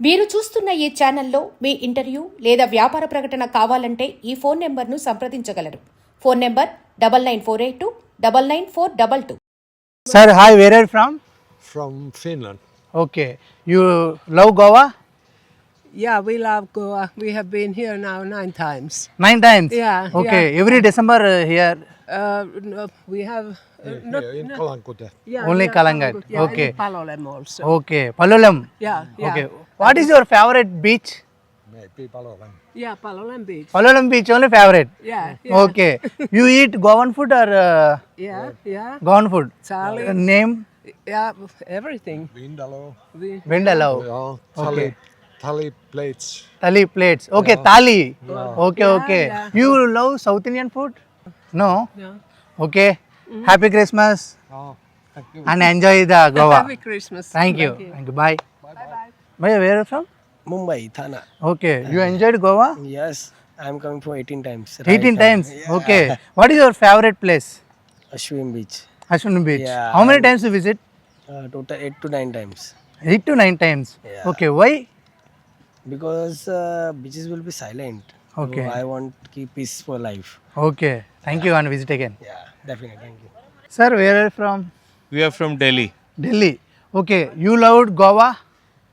మీరు చూస్తున్న ఈ ఛానల్లో మీ ఇంటర్వ్యూ లేదా వ్యాపార ప్రకటన కావాలంటే ఈ ఫోన్ నెంబర్ను సంప్రదించగలరు. Phone number double nine four eight two double nine four double two. Sir hi where from from Finland okay you love Goa yeah we love Goa we have been here now nine times nine times yeah okay every December here we have only Calangute okay okay Palolem okay What is your favourite beach Maybe Palolan. Yeah, Palolem Beach. Palolem beach only favourite Yeah, yeah, okay you eat Goan food are yeah, yeah, Goan food Sally. Name yeah, everything. Vindalo. We, vindaloo Ja, thali, thali plates. Thali plates okay thali okay Yeah, okay yeah. You love South Indian food no yeah. Okay happy Christmas Ja, thank you. And enjoy the Goa Happy Christmas. Thank you thank Where are you from? Mumbai, Thana. Okay. You enjoyed Goa? Yes. I am coming from 18 times. 18 times? Yeah. Okay. What is your favorite place? Ashwin Beach. Ashwin Beach. Yeah. How many times you visit? Uh, total 8 to 9 times. 8 to 9 times? Yeah. Okay. Why? Because uh, beaches will be silent. Okay. So I want keep peaceful life. Okay. Thank yeah. you and visit again. Yeah, definitely. Thank you. Sir, where are you from? We are from Delhi. Delhi. Okay. You loved Goa?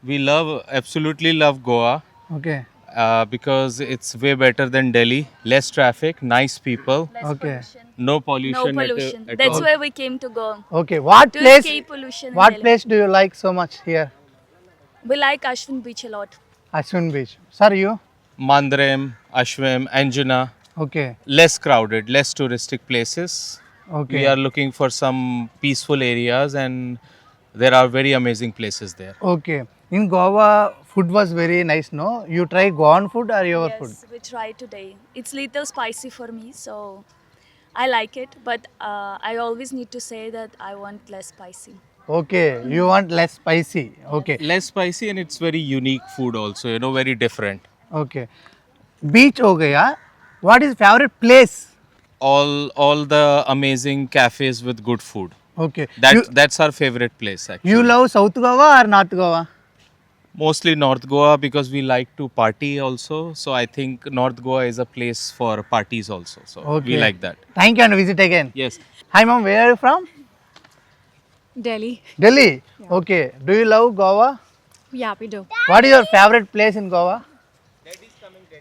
we love, absolutely love Goa. Okay. Uh, because it's way better than Delhi. Less traffic, nice people, Less Okay. pollution. no No pollution. at- pollution. At, That's all. why we came to Goa. Okay. What To place? pollution. What Delhi. place do you like so much here? We like Ashwin Beach a lot. Ashwin Beach. Sir, you? Mandrem, Ashwem, Anjuna, Okay. less crowded, less touristic places. Okay. We are looking for some peaceful areas, and there are very amazing places there. Okay. In Goa, food was very nice, no? You try Goan food or your yes, food? Yes, we try today. It's little spicy for me, so I like it. But uh, I always need to say that I want less spicy. Okay, you want less spicy. Okay. Less spicy and it's very unique food also, you know, very different. Okay. Beach ho gaya. What is favorite place? All all the amazing cafes with good food. Okay. That you, that's our favorite place actually. You love South Goa or North Goa? mostly North Goa because we like to party also. So I think North Goa is a place for parties also. So we like that. Thank you and visit again. Yes. Hi mom, where are you from? Delhi. Delhi. Okay. Do you love Goa? Yeah, we do. What is your favorite place in Goa?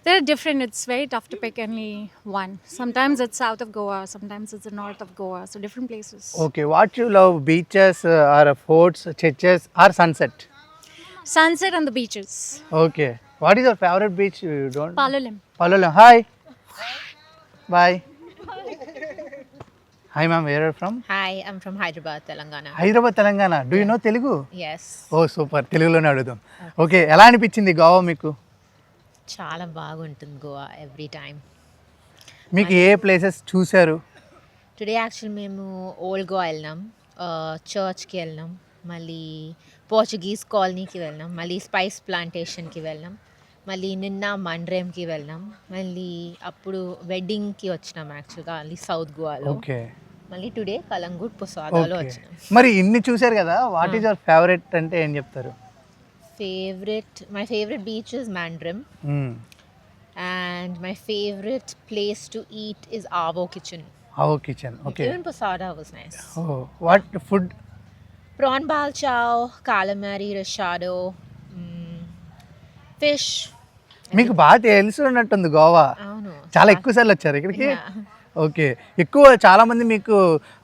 They're different. It's very tough to pick only one. Sometimes it's south of Goa, sometimes it's the north of Goa. So different places. Okay. What you love? Beaches uh, or forts, churches or sunset? Sunset and the beaches okay what is your favourite beach you don't Palolem Palolem hi boy hi ma'am where from hi I'm from Hyderabad Telangana Hyderabad Telangana do you know Telugu yes oh super తెలుగులోనే అడుగుదాం. Okay ఎలా అనిపించింది గోవా మీకు? చాలా బాగుంటుంది Goa every time మీకు ఏ places చూశారు? టుడే యాక్చువల్ మేము ఓల్డ్ గోవా వెళ్ళినాం. Uh, చర్చ్కి వెళ్ళినాం. మళ్ళీ పోర్చుగీస్ కాలనీకి వెళ్ళినాం మళ్ళీ స్పైస్ ప్లాంటేషన్కి వెళ్ళినాం మళ్ళీ నిన్న మండ్రేమ్కి వెళ్ళినాం మళ్ళీ అప్పుడు వెడ్డింగ్కి వచ్చినాం యాక్చువల్గా మళ్ళీ సౌత్ గోవాలో. ఓకే. మళ్ళీ టుడే కలంగూట్ పొసాదాలో వచ్చినాం. మరి ఇన్ని చూశారు కదా వాట్ ఈజ్ యువర్ ఫేవరెట్ అంటే ఏం చెప్తారు? Favourite my favourite beach is Mandrem and my favorite place to eat is Avo Kitchen. Avo Kitchen okay Posada was nice. Oh what food Chow, calamari rashado, mm, fish. మీకు బాగా తెలిసి ఉన్నట్టుంది గోవా చాలా ఎక్కువ సార్లు వచ్చారు ఇక్కడికి. ఓకే ఎక్కువ చాలా మంది మీకు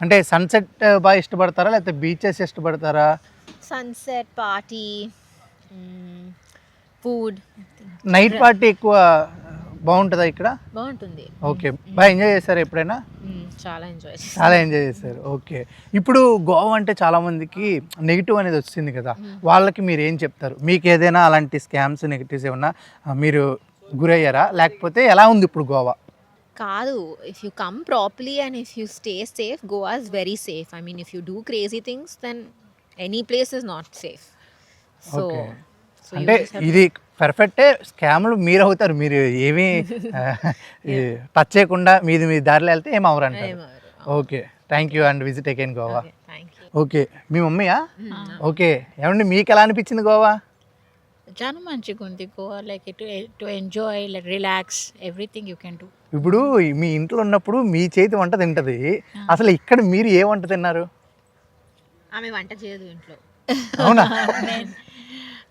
అంటే సన్సెట్ బాగా ఇష్టపడతారా లేకపోతే బీచెస్ ఇష్టపడతారా party, mm, food. Night party ఎక్కువ బాగుంటుందా ఇక్కడ? బాగుంటుంది. ఓకే. బాగా ఎంజాయ్ చేశారు ఎప్పుడైనా? చాలా ఎంజాయ్ చాలా ఎంజాయ్ చేశారు. ఓకే. ఇప్పుడు గోవా అంటే చాలా మందికి నెగిటివ్ అనేది వచ్చింది కదా. వాళ్ళకి మీరు ఏం చెప్తారు? మీకు ఏదైనా అలాంటి స్కామ్స్ నెగిటివ్స్ ఏమన్నా మీరు గురయ్యారా? లేకపోతే ఎలా ఉంది ఇప్పుడు గోవా? కాదు. If you come properly and if you stay safe Goa is very safe I mean if you do crazy things then any place is not safe so. అంటే ఇది పర్ఫెక్టే స్కామ్లు మీరు అవుతారు మీరు ఏమీ టచ్ చేయకుండా మీది మీ దారిలో వెళ్తే ఏం అవరు అంటారు. Okay. Thank you and visit again Goa. Okay మీ మమ్మీయా? ఓకే. ఏమండి మీకు ఎలా అనిపించింది గోవా? చాలా మంచిగా ఉంది Goa. Like to to enjoy like relax everything you can do. ఇప్పుడు మీ ఇంట్లో ఉన్నప్పుడు మీ చేతి వంట తింటది. అసలు ఇక్కడ మీరు ఏ వంట తిన్నారు? ఆమె వంట చేయదు ఇంట్లో. అవునా?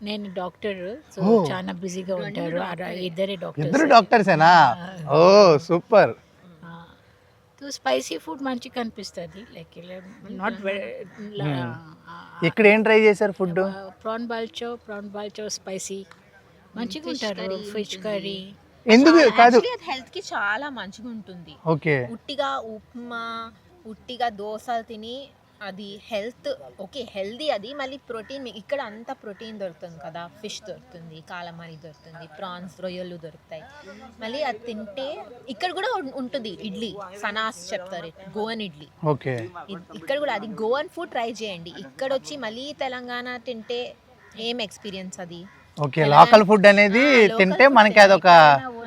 నేను డాక్టర్ సో. చాలా బిజీగా ఉంటారు. ఇద్దరే ఇద్దరు డాక్టర్స్. డాక్టర్సేనా? ఓ సూపర్. సో స్పైసీ ఫుడ్ మంచిగా కనిపిస్తుంది. లైక్ నాట్ ఇక్కడ ఏం ట్రై చేశారు food prawn balchao prawn balchao spicy. మంచిగా ఉంటారు. Fish curry. ఎందుకు? కాదు. హెల్త్కి చాలా మంచిగా ఉంటుంది ఓకే. ఉట్టిగా ఉప్మా ఉట్టిగా దోశలు తిని అది హెల్త్ ఓకే హెల్దీ అది. మళ్ళీ ప్రోటీన్ ఇక్కడ అంతా ప్రోటీన్ దొరుకుతుంది కదా. ఫిష్ దొరుకుతుంది కాలమారి దొరుకుతుంది ప్రాన్స్ రొయ్యలు దొరుకుతాయి. మళ్ళీ అది తింటే ఇక్కడ కూడా ఉంటుంది ఇడ్లీ. సనాస్ చెప్తారు గోవన్ ఇడ్లీ. ఓకే. ఇక్కడ కూడా అది గోవన్ ఫుడ్ ట్రై చేయండి. ఇక్కడ వచ్చి మళ్ళీ తెలంగాణ తింటే ఏం ఎక్స్పీరియన్స్ అది? ఓకే లోకల్ ఫుడ్ అనేది తింటే మనకి అదొక.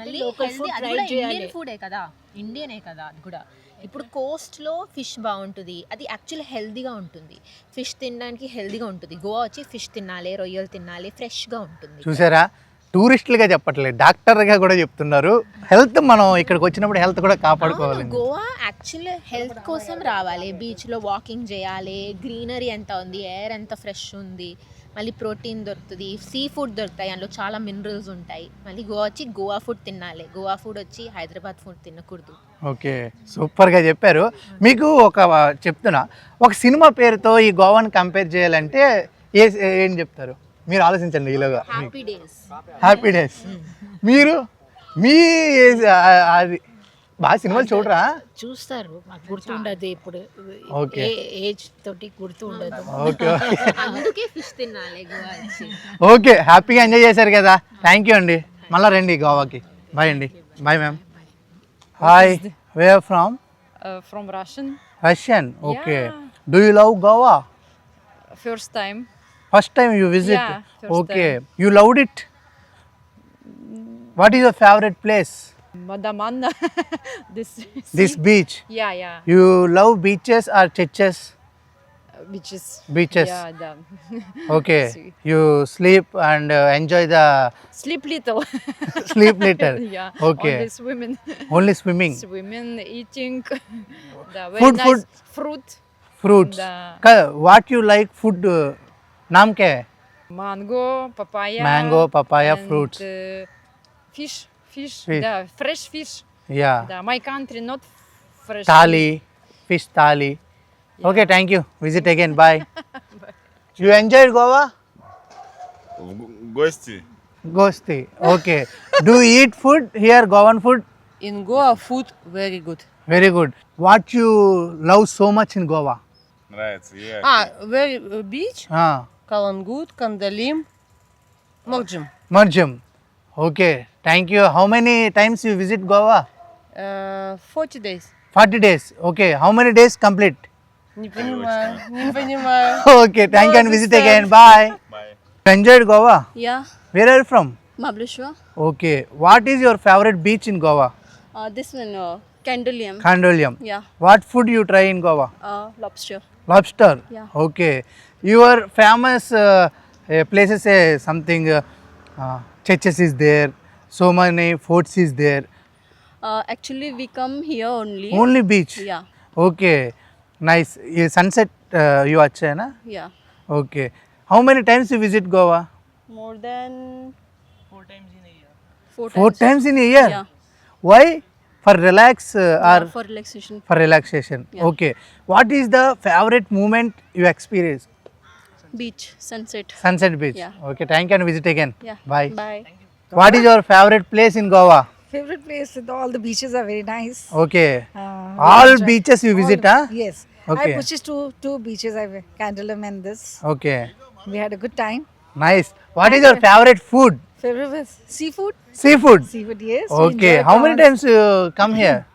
ఇండియన్ ఫుడే కదా. ఇండియనే కదా అది కూడా. ఇప్పుడు కోస్ట్లో ఫిష్ బాగుంటుంది. అది యాక్చువల్ హెల్దీగా ఉంటుంది. ఫిష్ తినడానికి హెల్దీగా ఉంటుంది. గోవా వచ్చి ఫిష్ తినాలి రొయ్యలు తినాలి ఫ్రెష్గా ఉంటుంది. చూసారా? టూరిస్టులుగా చెప్పట్లేదు డాక్టర్గా కూడా చెప్తున్నారు. హెల్త్ మనం ఇక్కడికి వచ్చినప్పుడు హెల్త్ కూడా కాపాడుకోవాలి. గోవా యాక్చువల్ హెల్త్ కోసం రావాలి. బీచ్లో వాకింగ్ చేయాలి. గ్రీనరీ ఎంత ఉంది? ఎయిర్ ఎంత ఫ్రెష్ ఉంది? మళ్ళీ ప్రోటీన్ దొరుకుతుంది. సీ ఫుడ్ దొరుకుతాయి. అందులో చాలా మినరల్స్ ఉంటాయి. మళ్ళీ గోవా వచ్చి గోవా ఫుడ్ తినాలి. గోవా ఫుడ్ వచ్చి హైదరాబాద్ ఫుడ్ తినకూడదు. ఓకే సూపర్గా చెప్పారు. మీకు ఒక చెప్తున్నా. ఒక సినిమా పేరుతో ఈ గోవాని కంపేర్ చేయాలంటే ఏ ఏం చెప్తారు? మీరు ఆలోచించండి ఈలోగా. హ్యాపీ డేస్ హ్యాపీ డేస్ మీరు మీ అది బాగా సినిమాలు చూడరా? చూస్తారు. మాకు గుర్తుండదు ఇప్పుడు. Okay. ఏజ్ తోటి గుర్తుండదు ఓకే. అందుకే ఫిష్ తినాలి ఓకే హ్యాపీగా ఎంజాయ్ చేశారు కదా. థ్యాంక్ యూ అండి. మళ్ళీ రండి గోవాకి. బాయ్ అండి. Bye ma'am hi where from from? Russian, Russian okay. Do you love Goa First time you visit? Yeah, okay. Time. You loved it? What is your favorite place? Madamanda. this. This beach? Yeah, yeah. You love beaches or churches? Uh, beaches. Beaches. Yeah, the okay. You sleep and uh, enjoy the. Sleep little. sleep little. yeah. Okay. Only swimming. Only swimming. Swimming, eating. The very food, nice food. Fruit. Fruits. The... What you like food? Uh, नाम क्या है? Mango papaya mango papaya fruits fish fish fresh fish या my country not fresh ताली fish ताली okay thank you visit again bye you enjoy Goa गोस्ती गोस्ती okay do eat food here Goan food in Goa food very good very good what you love so much in Goa right yeah हाँ very बीच हाँ Kalangut, Kandalim, Morjum. Okay. Thank you. How many times you visit Goa? Uh, 40 days. 40 days. Okay. How many days complete? Не понимаю, не понимаю. Okay. Thank you and visit again. Bye. Bye. Enjoyed Goa? Yeah. Where are you from? Mahabaleshwar. Okay. What is your favorite beach in Goa? Uh, this one, uh, Candolium. Candolium. Yeah. What food you try in Goa? Uh, lobster. Lobster? Yeah. Okay. Your famous uh, uh, places uh, something uh, uh, churches is there so many forts is there Uh, actually, we come here only. only beach Yeah, okay nice uh, sunset uh, you achana yeah. okay how many times you visit goa More than four times in a year. Four four times. times in a year Yeah. why for relax uh, Yeah, or for relaxation. for relaxation Yeah. okay what is the favorite moment you experience Beach, sunset. sunset beach Yeah. okay thank you and visit again Yeah. bye Bye. What is your favorite place in Goa? Favorite place, all the beaches are very nice. Okay. Uh, All beaches you visit, huh? Yes. Okay. I purchased two two beaches. I Candleum and this. Okay. We had a good time. Nice. What is your favorite food? Favorite was seafood. Seafood. Seafood, yes. we Okay. enjoyed How many prawns. times you come here?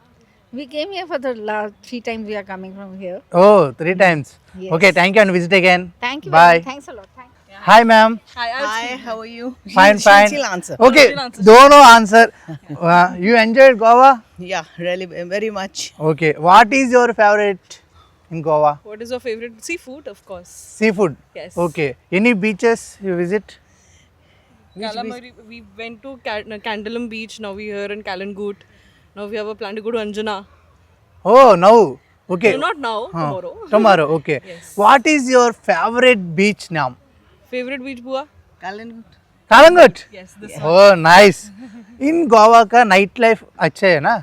We came here for the last three times. We are coming from here. Oh, three times. Yes. Okay. Thank you and visit again. Thank you. Bye. Thanks a lot. Thank Hi, ma'am. Hi, Hi, how are you? Fine, fine. She'll answer. Okay. Don't know answer. Uh, you enjoyed Goa? Yeah, really, very much. Okay. What is your favorite in Goa? What is your favorite seafood? Of course. Seafood. Yes. Okay. Any beaches you visit? Calamari, we went to Ca- Candleum Beach. Now we're here in Kalangut. Now we have a plan to go to Anjana. Oh, now. Okay. No, not now. Huh. Tomorrow. tomorrow. Okay. Yes. What is your favorite beach now? Favorite beach, Bua? Kalangut. Kalangut. Yes. This yeah. one. Oh, nice. In Goa ka night life अच्छा है ना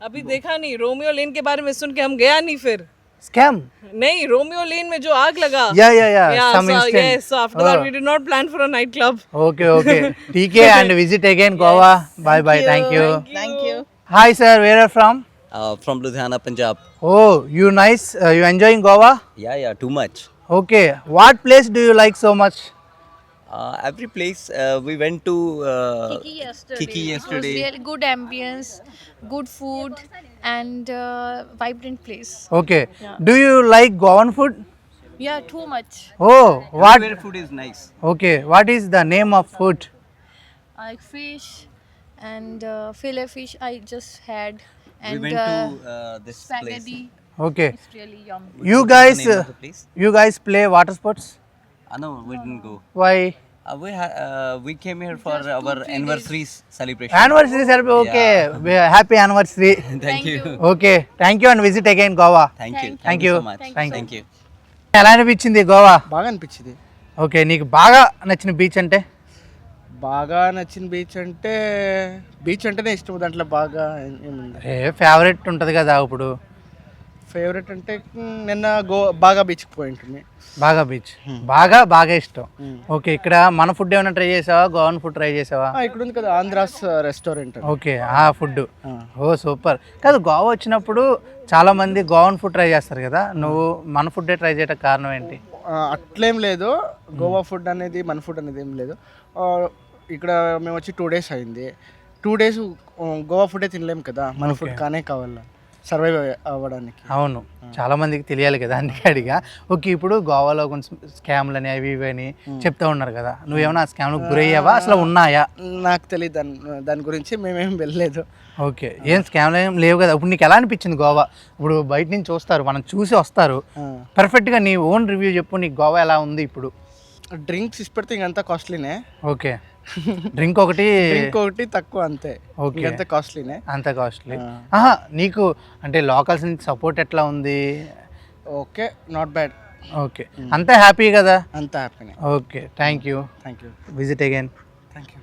अभी देखा नहीं Romeo Lane के बारे में सुन के हम गया नहीं फिर स्कैम नहीं रोमियो लेन में जो आग लगा yeah yeah yeah some instant yes so after that we did not plan for a night club okay okay ठीक है and visit again Goa bye bye thank you thank you Hi sir, where are you from? Uh, from Ludhiana, Punjab. Oh, you nice. Uh, you enjoying Goa? Yeah, yeah, too much. Okay. What place do you like so much? Uh, every place uh, we went to uh, Kiki yesterday. Kiki yesterday. It was really good ambience, good food, and uh, vibrant place. Okay. Yeah. Do you like Goan food? Yeah, too much. Oh, what? Everywhere food is nice. Okay. What is the name of food? Like fish, and uh, fillet fish I just had, and we went uh, to uh, this spaghetti. Okay It's really yum. you guys the place? you guys play water sports Uh, no, we didn't go. why Uh, we ha- uh, we came here for our anniversaries celebration. anniversary celebrate okay happy anniversary Thank, you. Okay thank you and visit again Goa Thank you. Thank you you. so much. Thank Thank you. ఎలా అనిపించింది గోవా బాగా అనిపించింది okay నీకు బాగా నచ్చిన beach అంటే బాగా నచ్చిన బీచ్ అంటే బీచ్ అంటేనే ఇష్టం దాంట్లో బాగా ఏం- ఏముంది? ఏ ఫేవరెట్ ఉంటుంది కదా ఇప్పుడు ఫేవరెట్ అంటే నిన్న గో బాగా బీచ్కి పోయి ఉంటుంది బాగా బీచ్. బాగా బాగా ఇష్టం. ఓకే ఇక్కడ మన ఫుడ్ ఏమైనా ట్రై చేసావా? గోవన్ ఫుడ్ ట్రై చేసావా? ఆ, ఇక్కడ ఉంది కదా ఆంధ్రాస్ రెస్టారెంట్ ఓకే ఆ ఫుడ్ ఓ సూపర్. కాదు గోవా వచ్చినప్పుడు చాలా మంది గోవన్ ఫుడ్ ట్రై చేస్తారు కదా. నువ్వు మన ఫుడ్డే ట్రై చేయడం కారణం ఏంటి? అట్లేం లేదు. గోవా ఫుడ్ అనేది మన ఫుడ్ అనేది ఏం లేదు. ఆ, ఇక్కడ మేము వచ్చి టూ డేస్ అయింది. టూ డేస్ గోవా ఫుడే తినలేం కదా మన ఫుడ్ కానే కావాలా సర్వైవ్ అవ్వడానికి. అవును. చాలా మందికి తెలియాలి కదా అందుకే అడిగా. ఓకే ఇప్పుడు గోవాలో కొంచెం స్కామ్లు అని అవి ఇవి అని చెప్తా ఉన్నారు కదా. నువ్వేమైనా ఆ స్కామ్లకు గురయ్యావా? అసలు ఉన్నాయా? నాకు తెలియదు దాని దాని గురించి మేమేం వెళ్ళలేదు. ఓకే. ఏం స్కామ్లు ఏం లేవు కదా. ఇప్పుడు నీకు ఎలా అనిపించింది గోవా? ఇప్పుడు బయట నుంచి చూస్తారు మనం చూసి వస్తారు. పర్ఫెక్ట్గా నీ ఓన్ రివ్యూ చెప్పు నీకు గోవా ఎలా ఉంది ఇప్పుడు? డ్రింక్స్ ఇష్టపడితే ఇంకంతా కాస్ట్లీనే ఓకే. డ్రింక్ ఒకటి డ్రింక్ ఒకటి తక్కువ అంతే. ఓకే. ఇంకంతా కాస్ట్లీనే అంత కాస్ట్లీ ఆహా నీకు అంటే లోకల్స్ నుంచి సపోర్ట్ ఎట్లా ఉంది? Okay not bad okay. అంతా హ్యాపీ కదా? అంతా హ్యాపీనే okay thank you thank you visit again thank you